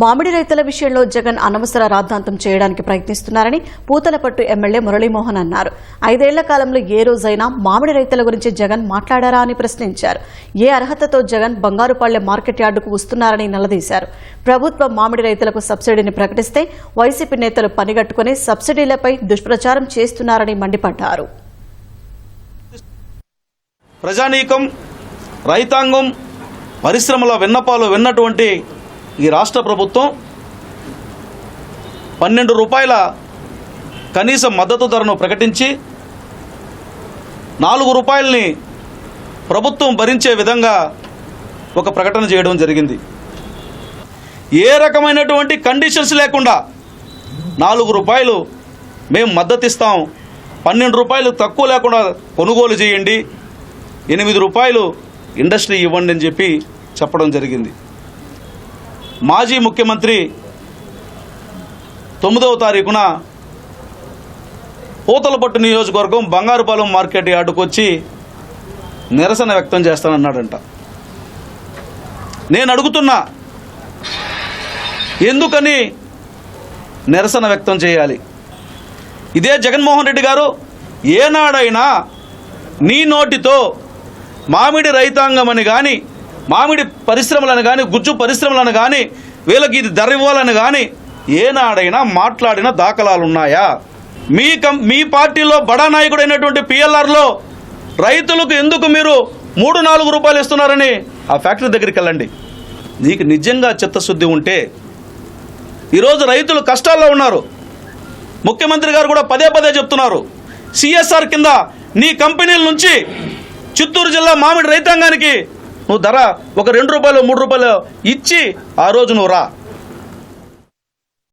మామిడి రైతుల విషయంలో జగన్ అనవసర రాద్ధాంతం చేయడానికి ప్రయత్నిస్తున్నారని పూతలపట్టు ఎమ్మెల్యే మురళీమోహన్ అన్నారు. ఐదేళ్ళ కాలంలో ఏ రోజైనా మామిడి రైతుల గురించి జగన్ మాట్లాడారా అని ప్రశ్నించారు. ఏ అర్హతతో జగన్ బంగారుపాళ్ళె మార్కెట్ యార్డుకు వస్తున్నారని నిలదీశారు. ప్రభుత్వం మామిడి రైతులకు సబ్సిడీని ప్రకటిస్తే వైసీపీ నేతలు పనిగట్టుకుని సబ్సిడీలపై దుష్ప్రచారం చేస్తున్నారని మండిపడ్డారు. ప్రజానీకం రైతాంగం పరిశ్రమల విన్నపాలు విన్నటువంటి ఈ రాష్ట్ర ప్రభుత్వం పన్నెండు రూపాయల కనీస మద్దతు ధరను ప్రకటించి నాలుగు రూపాయలని ప్రభుత్వం భరించే విధంగా ఒక ప్రకటన చేయడం జరిగింది. ఏ రకమైనటువంటి కండిషన్స్ లేకుండా నాలుగు రూపాయలు మేము మద్దతు ఇస్తాం పన్నెండు రూపాయలు తక్కువ లేకుండా కొనుగోలు చేయండి ఎనిమిది రూపాయలు ఇండస్ట్రీ ఇవ్వండి అని చెప్పి చెప్పడం జరిగింది. మాజీ ముఖ్యమంత్రి తొమ్మిదవ తారీఖున పూతలపట్టు నియోజకవర్గం బంగారుపాలెం మార్కెట్ యార్డుకు వచ్చి నిరసన వ్యక్తం చేస్తానన్నాడంట. నేను అడుగుతున్నా ఎందుకని నిరసన వ్యక్తం చేయాలి? ఇదే జగన్మోహన్ రెడ్డి గారు ఏనాడైనా నీ నోటితో మామిడి రైతాంగం అని కానీ మామిడి పరిశ్రమలను కానీ గుజ్జు పరిశ్రమలను కానీ వీళ్ళకి ఇది ధర ఇవ్వాలని కానీ ఏనాడైనా మాట్లాడిన దాఖలాలు ఉన్నాయా మీ కం మీ పార్టీలో బడా నాయకుడైనటువంటి పిఎల్ఆర్లో రైతులకు ఎందుకు మీరు మూడు నాలుగు రూపాయలు ఇస్తున్నారని ఆ ఫ్యాక్టరీ దగ్గరికి వెళ్ళండి. నీకు నిజంగా చిత్తశుద్ధి ఉంటే ఈరోజు రైతులు కష్టాల్లో ఉన్నారు. ముఖ్యమంత్రి గారు కూడా పదే పదే చెప్తున్నారు. సిఎస్ఆర్ కింద నీ కంపెనీల నుంచి చిత్తూరు జిల్లా మామిడి రైతాంగానికి నువ్వు ధర ఒక రెండు రూపాయలు మూడు రూపాయలు ఇచ్చి ఆ రోజు నువ్వు రా.